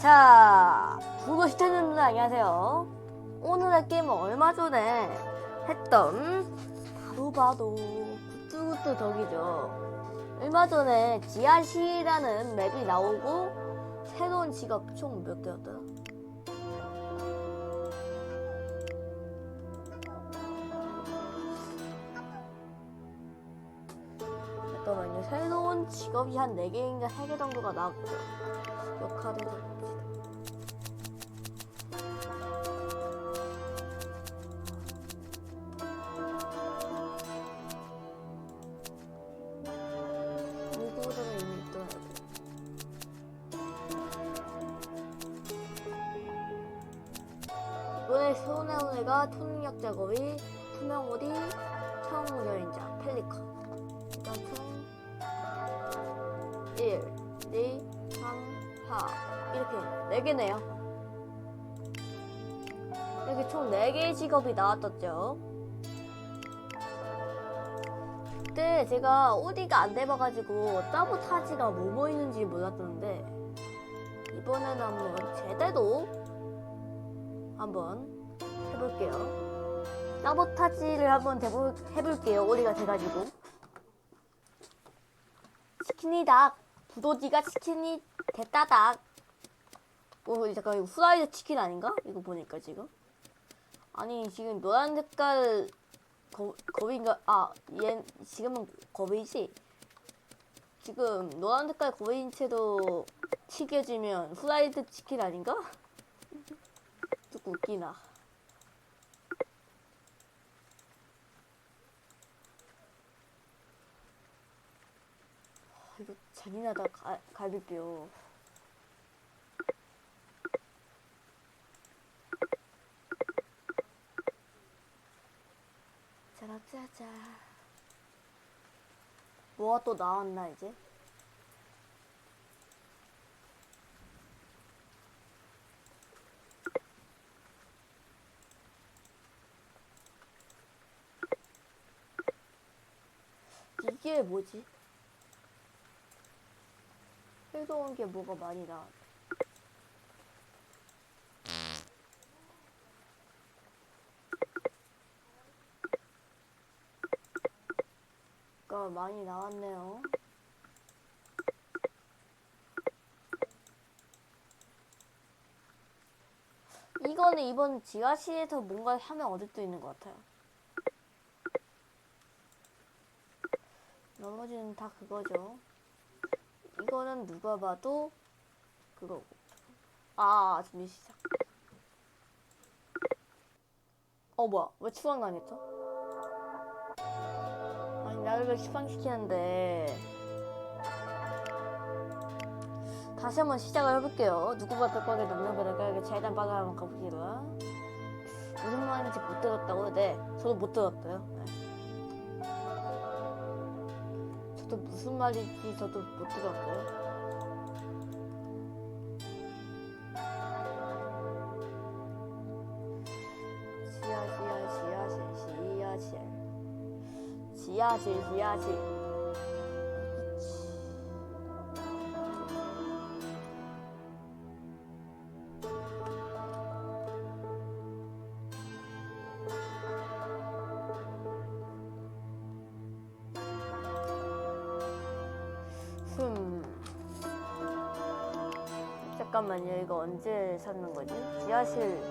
자, 부고 시청자분들 안녕하세요. 오늘의 게임은 얼마 전에 했던 바로바로 굿뚜굿뚜 덕이죠. 얼마 전에 지하실이라는 맵이 나오고 새로운 직업 총 몇 개였더라? 직업이 한 4개인가 3개 정도가 나왔고요. 역할을 해봅시다. 이번에 애가 초능력 작업이 투명 오디, 청 여행자, 펠리컨. 1, 2, 3, 4 이렇게 4개네요. 이렇게 총 4개의 직업이 나왔었죠. 그때 제가 오디가 안 돼봐가지고 사보타지가 뭐뭐 있는지 몰랐었는데 이번에는 한번 제대로 한번 해볼게요. 사보타지를 한번 해볼, 해볼게요. 오디가 돼가지고. 치킨이 닭 부도지가 치킨이 됐다 닭 어, 잠깐 이거 후라이드 치킨 아닌가? 이거 보니까 지금 아니 지금 노란 색깔 거, 거위인가 아 얘 지금은 거위지 지금 노란 색깔 거위인 채도 튀겨지면 후라이드 치킨 아닌가? 조금 웃기나 아, 이거 잔인하다 가, 갈비뼈 짜라짜자. 뭐가 또 나왔나 이제? 이게 뭐지? 새로운 게 뭐가 많이 나왔 가 많이 나왔네요. 이거는 이번 지하실에서 뭔가 하면 얻을 수 있는 것 같아요. 나머지는 다 그거죠. 이거는 누가 봐도 그거고. 아, 준비 시작. 어, 뭐야. 왜 추방 당했죠? 아니, 나를 왜 추방시키는데. 다시 한번 시작을 해볼게요. 누구보다 덕하게 넘는 그릇가게 재단 바가 한번 가봅시다. 무슨 말인지 못 들었다고요? 네. 저도 못 들었어요. 네. 저도 무슨 말인지 저도 못 들었어요. 지하 지하 지하실 지하실 지하실 지하실 잠깐만요. 이거 언제 찾는 거지? 지하실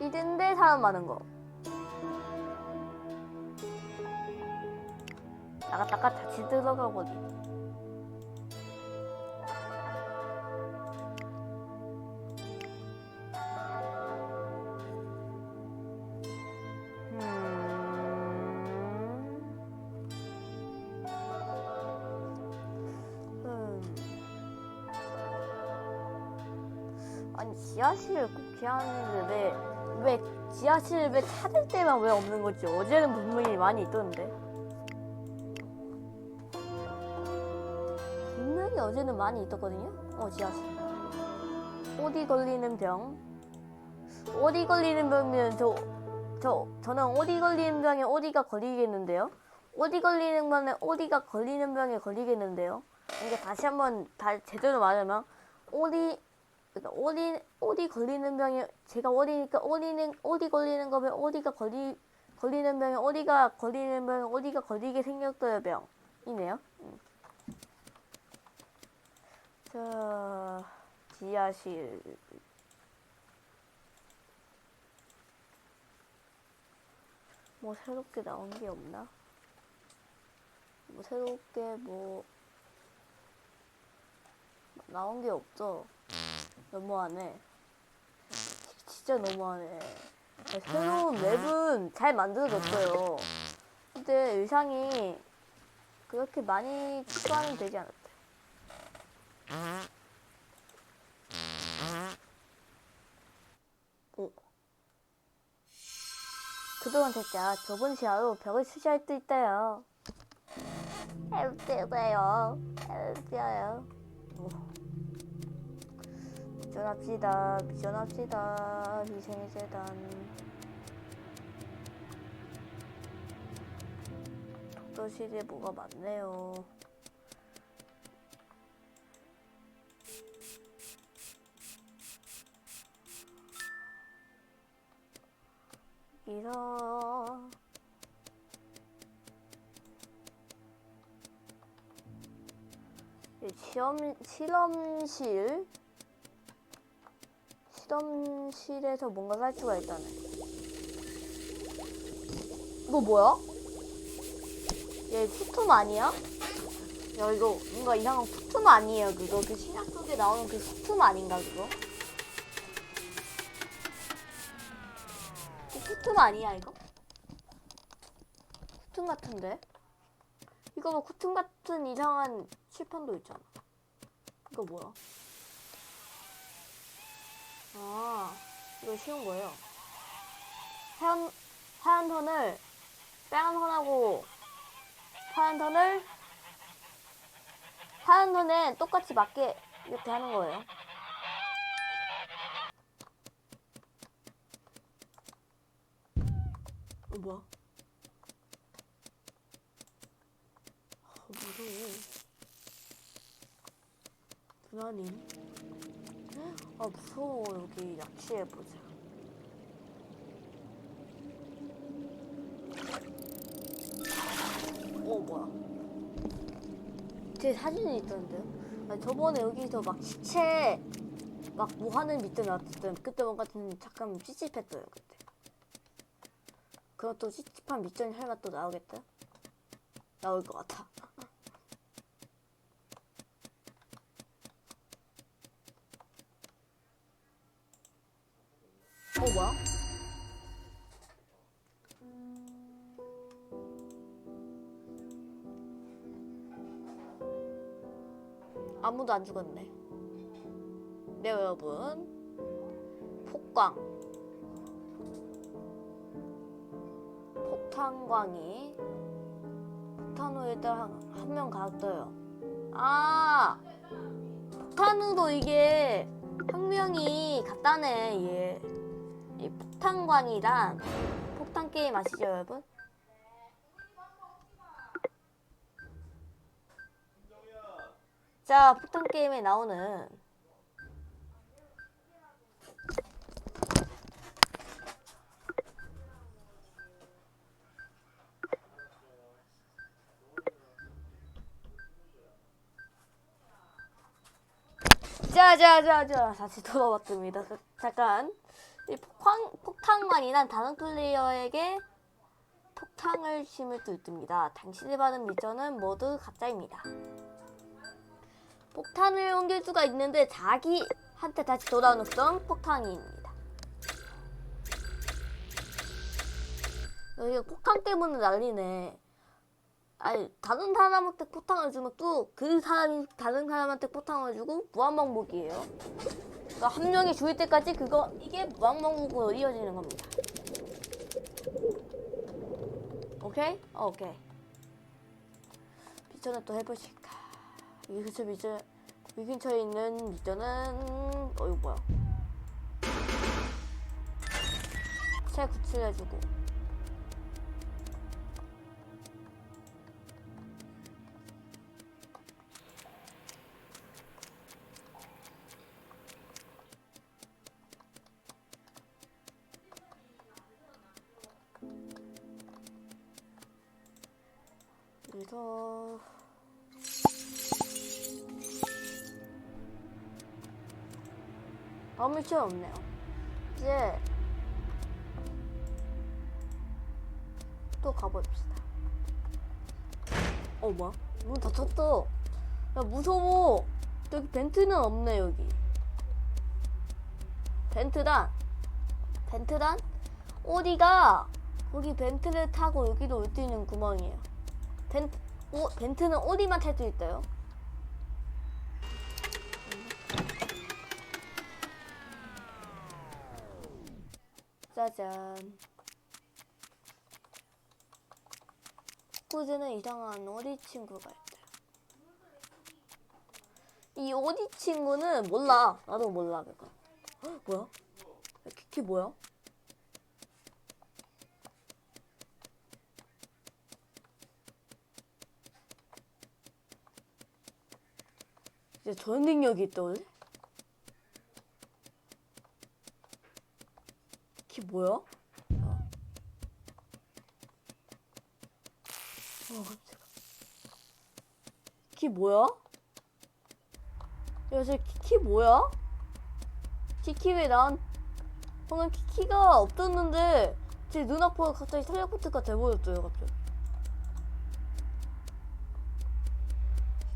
이든데 사람 많은 거. 나갔다가 다시 들어가거든 아니 지하실을 꼭 해야 하는데 왜, 왜 지하실 왜 찾을 때만 왜 없는 거지? 어제는 분명히 많이 있던데 분명히 어제는 많이 있었거든요? 어 지하실 어디 걸리는 병 어디 걸리는 병이면 저, 저, 저는 어디 걸리는 병에 어디가 걸리겠는데요? 어디 걸리는 병에 어디가 걸리는 병에 걸리겠는데요? 이게 다시 한번 다 제대로 말하면 어디 오리 오리 걸리는 병이 제가 오리니까 오리는 오리 걸리는 거면 오리가 걸리 걸리는 병이 오리가 걸리는 병이 오리가 걸리게 생겼어요 병이네요. 음. 자 지하실 뭐 새롭게 나온 게 없나? 뭐 새롭게 뭐 나온 게 없죠. 너무하네. 진짜 너무하네. 새로운 맵은 잘 만들어졌어요. 근데 의상이 그렇게 많이 추가는 되지 않았대. 오. 그동안 살짝 좁은 시야로 벽을 수시할 수 있대요. 해주세요. 해주세요. 미션합시다. 미션합시다. 희생의 재단. 독서실에 뭐가 많네요. 여기서 이 시험 실험실 실험실에서 뭔가 살 수가 있다네. 이거 뭐야? 얘 푸툼 아니야? 야 이거 뭔가 이상한 푸툼 아니에요 그거 그 신약 속에 나오는 그 푸툼 아닌가 그거? 그 푸툼 아니야 이거? 쿠툼 같은데? 이거 뭐 쿠툼 같은 이상한 칠판도 있잖아. 이거 뭐야? 아, 이거 쉬운 거예요. 하얀, 하얀 선을 빨간 선하고 하얀 선을 하얀 선에 똑같이 맞게 이렇게 하는 거예요. 어, 뭐야? 아, 무서워. 누나님. 아, 무서워. 여기 낚시해보자. 어, 뭐야. 제 사진이 있던데요? 아니, 저번에 여기서 막 시체 막 뭐 하는 밑에 나왔을 때 그때 뭔가 좀 잠깐 찝찝했어요, 그때. 또 찝찝한 밑전이 설마 또 나오겠다? 나올 것 같아. 아무도 안 죽었네. 네, 여러분. 폭광. 폭탄광이 폭탄으로 한명 갔어요. 아! 폭탄으로 이게 한 명이 갔다네, 얘. 이 폭탄광이란 폭탄 게임 아시죠, 여러분? 자, 폭탄 게임에 나오는 자자자자 다시 돌아왔습니다. 자, 잠깐 이 폭탄 폭탄관이란 다른 플레이어에게 폭탄을 심을 수 있습니다. 당신이 받은 미션은 모두 가짜입니다. 폭탄을 옮길 수가 있는데 자기한테 다시 돌아오는 건 폭탄입니다. 여기가 폭탄 때문에 난리네. 아니 다른 사람한테 포탕을 주면 또 그 사람이 다른 사람한테 포탕을 주고 무한반복이에요. 그러니까 한 명이 죽을 때까지 그거 이게 무한반복으로 이어지는 겁니다. 오케이? 어, 오케이. 미션을 또 해보실까? 이 근처 미션 이 근처에 있는 미션은 어 이거 뭐야? 새 구출해주고. 미션 없네요. 이제 또 가봅시다. 어 뭐야? 문 닫혔어. 야 무서워. 여기 벤트는 없네 여기. 벤트단. 벤트단? 어디가? 거기 벤트를 타고 여기로 올수 있는 구멍이에요. 벤트, 어, 벤트는 어디만 탈 수 있어요? 짜잔. 꾸즈는 이상한 어디 친구가 있다. 이 어디 친구는 몰라. 나도 몰라 그거. 헉, 뭐야? 야, 키키 뭐야? 이제 저런 능력이 있다 원래? 키 뭐야? 어. 어, 깜짝아. 키 뭐야? 야, 쟤 키 키 뭐야? 키키 왜 난, 방금 키키가 없었는데, 제 눈앞으로 갑자기 텔레포트가 돼버렸어요, 갑자기.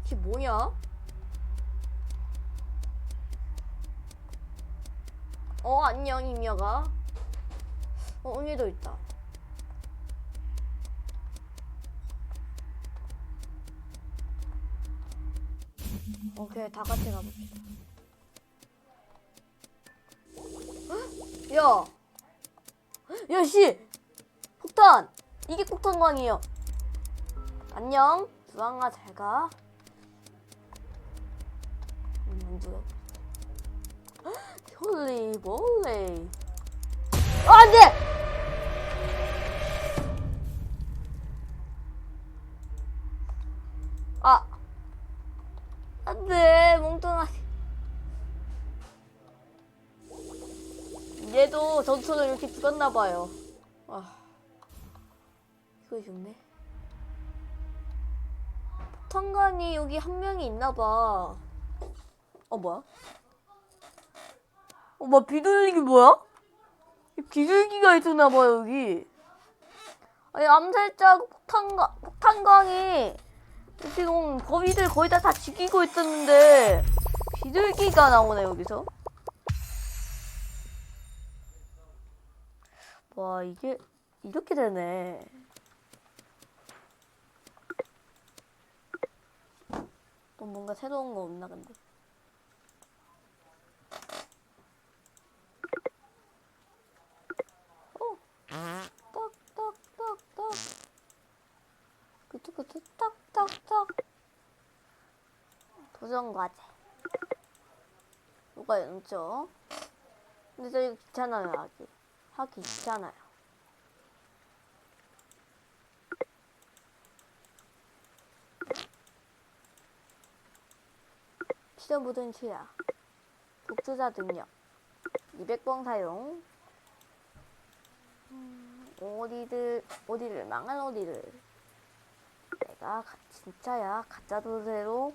키키 뭐냐? 어, 안녕, 임여가. 어, 응애도 있다. 오케이, 다 같이 가봅시다. 헉? 야! 야, 씨! 폭탄! 이게 폭탄광이에요. 안녕, 주황아, 잘 가. 음, 안 죽어. 홀리 몰리. 아, 안 돼! 아. 안 돼, 몽뚱아. 얘도 전투로 이렇게 죽었나봐요. 아. 이거 좋네. 폭탄관이 여기 한 명이 있나봐. 어, 뭐야? 어, 뭐 비둘기 뭐야? 이 비둘기가 있었나봐 여기. 아니 암살자 폭탄광 폭탄광이 지금 거위들 거의 다 다 죽이고 있었는데 비둘기가 나오네 여기서. 와 이게 이렇게 되네. 또 뭔가 새로운 거 없나 근데. 딱딱딱딱 그투그투 딱딱딱 도전 과제. 뭐가 연죠? 근데 저 이거 귀찮아요 하기. 하기 귀찮아요. 치료 묻은 치약. 독주자 능력. 200번 사용 어디들 어디를 망한 어디를. 내가 가- 진짜야. 가짜 도세로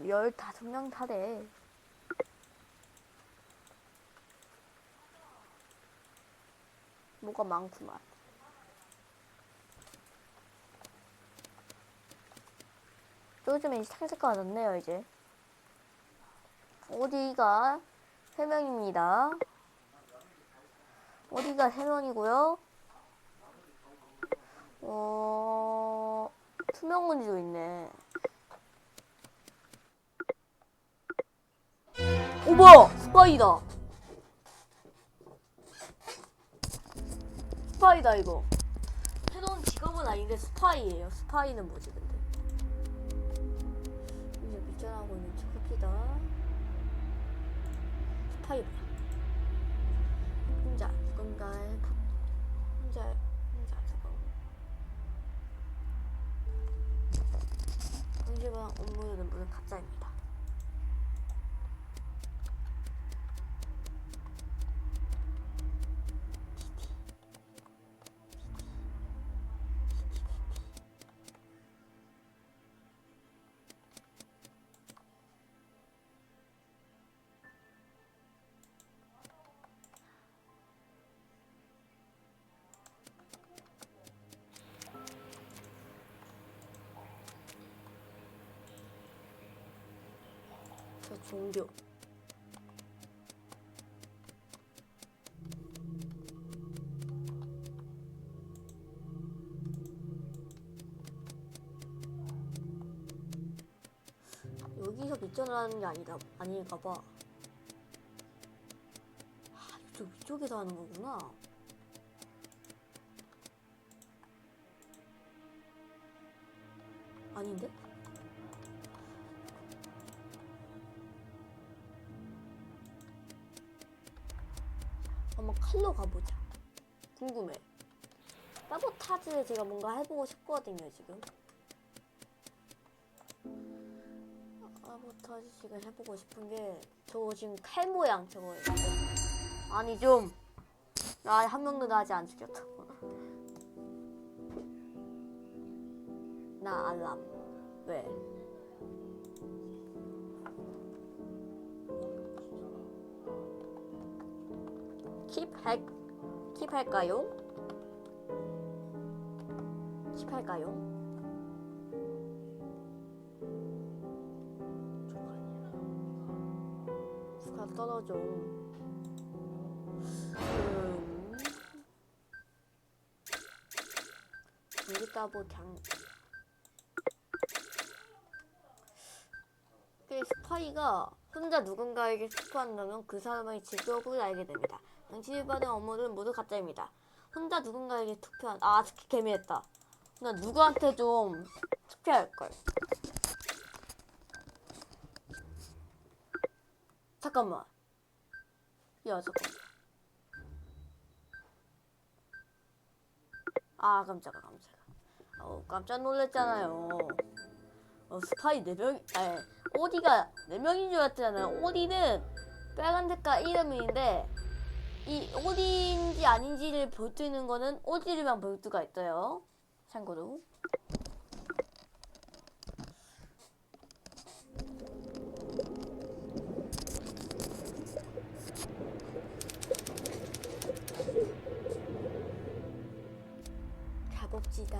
15명 타래 뭐가 많구만. 요즘에 살색가 났네요 이제. 어디가? 3명입니다 어디가 세 명이고요. 어, 투명 문지도 있네. 오, 뭐야! 스파이다! 스파이다, 이거. 새로운 직업은 아닌데 스파이예요. 스파이는 뭐지, 근데? 이제 미션하고 있는 척 합시다. 스파이 뭐야? 누군가의 혼자 혼자 죽어. 의지와 업무는 모두 가짜입니 저 종교. 여기서 밑전을 하는 게 아니다 아닐까 봐. 아, 이쪽 위쪽에서 하는 거구나. 아닌데? 칼로 가보자. 궁금해. 사보타즈 제가 뭔가 해보고 싶거든요, 지금. 사보타즈 지금 해보고 싶은 게, 저거 지금 칼 모양 저거예요. 아니, 좀. 나 한 명도 나 아직 안 죽였다. 나 알람. 왜? 킵할 킵할까요? 킵할까요? 누가 떨어져? 음. 여기다 뭐 그냥 그 스파이가 혼자 누군가에게 투표한다면 그 사람의 직업을 알게 됩니다. 당신이 받은 업무는 모두 가짜입니다. 혼자 누군가에게 투표한 아 스키 개미했다. 나 누구한테 좀 투표할 걸. 잠깐만. 야 잠깐. 아 깜짝아 깜짝아. 어 깜짝 놀랐잖아요. 어, 스파이 4명, 아니, 오디가 4명인 줄 알았잖아요. 오디는 빨간 색깔 이름인데, 이 오디인지 아닌지를 볼 수 있는 거는 오디를만 볼 수가 있어요. 참고로. 가봅시다.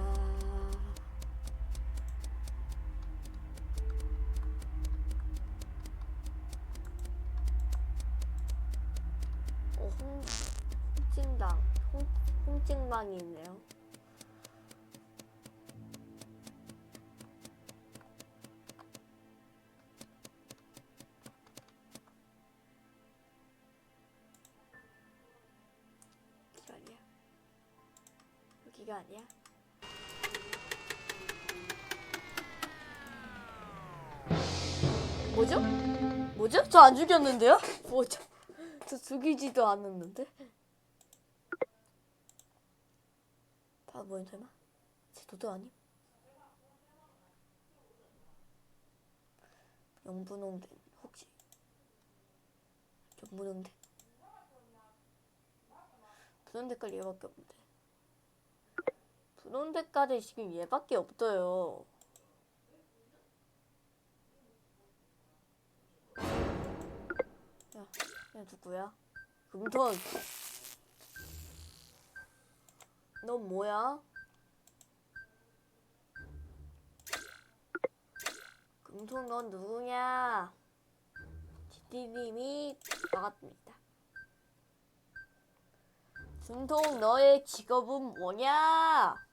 아니야. 뭐죠? 뭐죠? 저 안 죽였는데요? 뭐죠? 저 죽이지도 않았는데? 바보인 설마? 제 도도 아님? 영분홍된 혹시 영분홍된 분홍 색깔 얘밖에 없는데 색깔이 지금 얘밖에 없어요 야, 야 누구야? 금손. 넌 뭐야? 금손 넌 누구냐? 지디님이 나갔습니다. 금손 너의 직업은 뭐냐?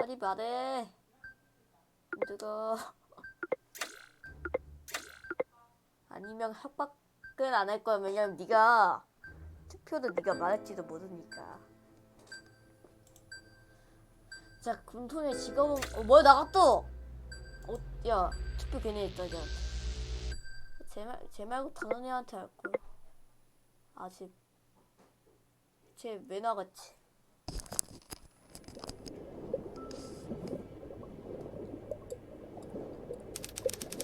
빨리 말해. 힘들어. 아니면 협박은 안 할 거야. 왜냐면 네가 투표도 네가 말할지도 모르니까. 자, 금손의 직업은 어, 뭐야 나갔어? 어, 야, 투표 괜히 했다, 야. 제 말, 제 말고 다른 애한테 할 걸. 아직. 쟤 왜 나갔지?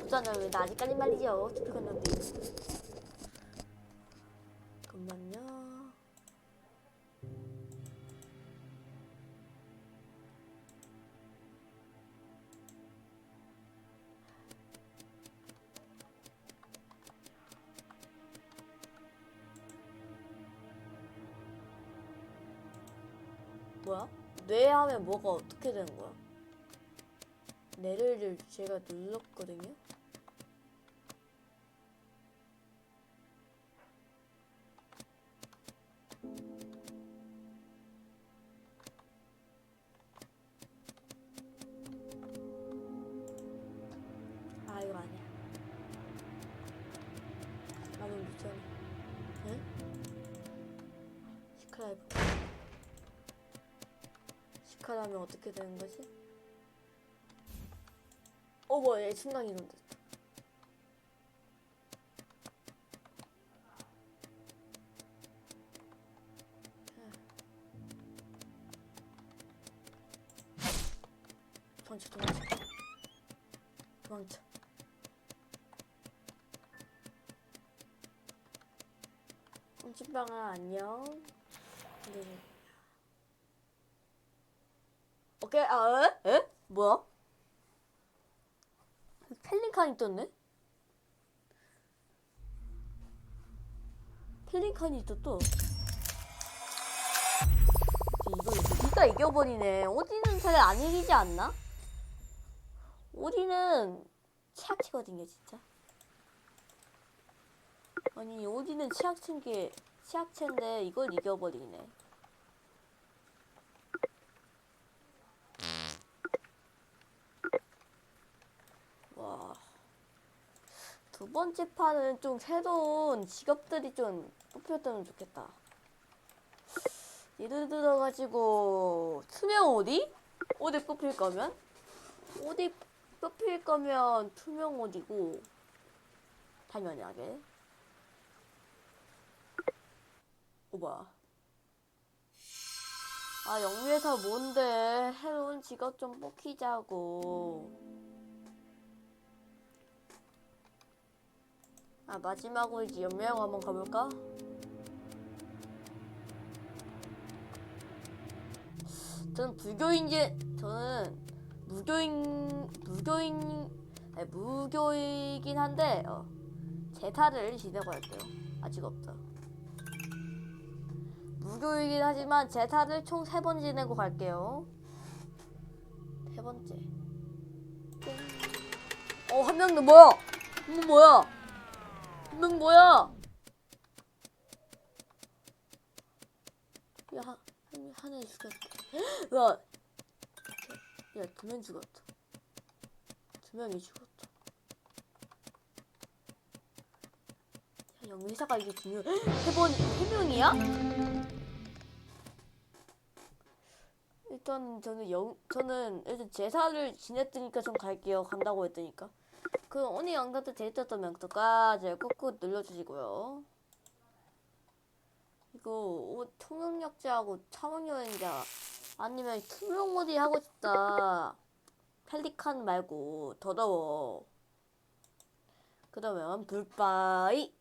없잖아요. 왜 나 아직까지 말이죠. 투표 건너뛰. 잠깐만요. 뭐야? 뇌 하면 뭐가 어떻게 되는 거야? 뇌를 제가 눌렀거든요. 시크라이브. 시크라면 어떻게 되는 거지? 어, 뭐야, 얘 순간 이동 됐다. 도망쳐, 도망쳐. 도망쳐. 꼼짝방아 안녕. 네. 오케이 아 에? 에? 뭐야? 펠링칸이 떴네? 펠링칸이 떴어. 이거 니가 이겨버리네. 오디는 잘 안 이기지 않나? 오디는 치약치거든요 진짜. 아니 오디는 치약친 게 치약체인데 이걸 이겨버리네. 와. 두 번째 판은 좀 새로운 직업들이 좀 뽑혔다면 좋겠다. 예를 들어가지고 투명 오디? 오디 뽑힐 거면? 오디 뽑힐 거면 투명 오디고 당연하게. 오바. 아 영유회사 뭔데 새로운 직업 좀 뽑히자고. 아 마지막으로 이제 연명 한번 가볼까? 저는 불교인지 저는 무교인 무교인 아니, 무교이긴 한데 어, 제타를 지내고 할게요. 아직 없다. 무교이긴 하지만 제타를 총 세 번 지내고 갈게요. 세 번째. 띵. 어, 한 명도 뭐야? 음, 뭐야? 한명 뭐야? 야, 한, 한, 하나 죽였다. 야, 야, 두 명 죽었다. 두 명이 죽었다. 야, 영의사가 이게 두 명, 세 번, 세 명이야? 일단 저는 영 저는 일단 제사를 지냈으니까 좀 갈게요. 간다고 했으니까. 그 오늘 영상도 재밌었던 명도까지 꾹꾹 눌러주시고요. 이거 옷 통역력자하고 차원여행자 아니면 투명 모디 하고 싶다. 펠리칸 말고 더더워. 그러면 불빠이